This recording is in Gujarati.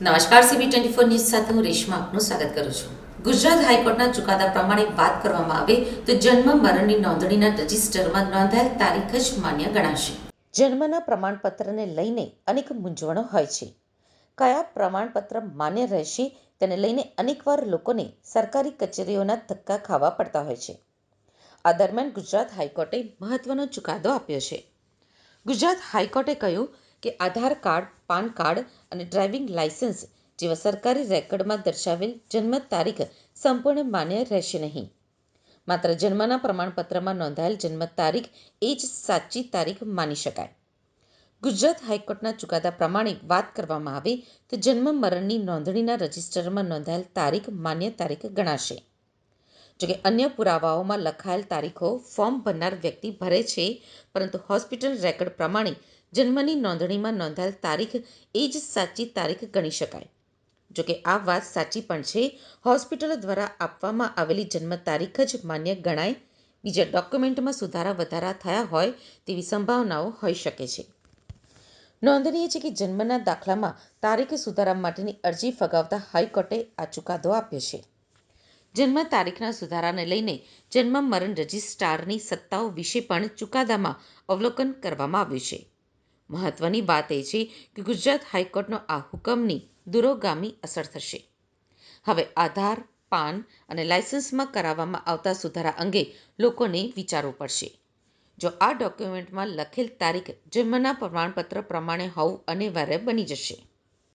નમસ્કાર સીબી ટ્વેન્ટી ફોર ન્યૂઝ સાથે હું રેશમા આપનું સ્વાગત કરું છું. ગુજરાત હાઈકોર્ટના ચુકાદા પ્રમાણે વાત કરવામાં આવે તો જન્મ મરણની નોંધણીના રજિસ્ટરમાં નોંધાયેલ તારીખ જ માન્ય ગણાશે. જન્મના પ્રમાણપત્રને લઈને અનેક મૂંઝવણો હોય છે. કયા પ્રમાણપત્ર માન્ય રહેશે તેને લઈને અનેકવાર લોકોને સરકારી કચેરીઓના ધક્કા ખાવા પડતા હોય છે. આ દરમિયાન ગુજરાત હાઈકોર્ટે મહત્વનો ચુકાદો આપ્યો છે. ગુજરાત હાઈકોર્ટે કહ્યું કે આધાર કાર્ડ, પાન કાર્ડ અને ડ્રાઇવિંગ લાયસન્સ જેવા સરકારી રેકર્ડમાં દર્શાવેલ જન્મ તારીખ સંપૂર્ણ માન્ય રહેશે નહીં. માત્ર જન્મના પ્રમાણપત્રમાં નોંધાયેલ જન્મ તારીખ એ જ સાચી તારીખ માની શકાય. ગુજરાત હાઈકોર્ટના ચુકાદા પ્રમાણે વાત કરવામાં આવે તો જન્મ મરણની નોંધણીના રજિસ્ટરમાં નોંધાયેલ તારીખ માન્ય તારીખ ગણાશે. જોકે અન્ય પુરાવાઓમાં લખાયેલ તારીખો ફોર્મ ભરનાર વ્યક્તિ ભરે છે, પરંતુ હોસ્પિટલ રેકર્ડ પ્રમાણે જન્મની નોંધણીમાં નોંધાયેલ તારીખ એ જ સાચી તારીખ ગણી શકાય. જોકે આ વાત સાચી પણ છે, હોસ્પિટલો દ્વારા આપવામાં આવેલી જન્મ તારીખ જ માન્ય ગણાય. બીજા ડોક્યુમેન્ટમાં સુધારા વધારા થયા હોય તેવી સંભાવનાઓ હોઈ શકે છે. નોંધનીય છે કે જન્મના દાખલામાં તારીખ સુધારા માટેની અરજી ફગાવતા હાઈકોર્ટે આ ચુકાદો આપ્યો છે. જન્મ તારીખના સુધારાને લઈને જન્મ મરણ રજિસ્ટ્રારની સત્તાઓ વિશે પણ ચુકાદામાં અવલોકન કરવામાં આવ્યું છે. મહત્વની વાત એ છે કે ગુજરાત હાઈકોર્ટનો આ હુકમની દૂરોગામી અસર થશે. હવે આધાર, પાન અને લાયસન્સમાં કરાવવામાં આવતા સુધારા અંગે લોકોને વિચારવું પડશે. જો આ ડોક્યુમેન્ટમાં લખેલ તારીખ જન્મના પ્રમાણપત્ર પ્રમાણે હોવું અનિવાર્ય બની જશે.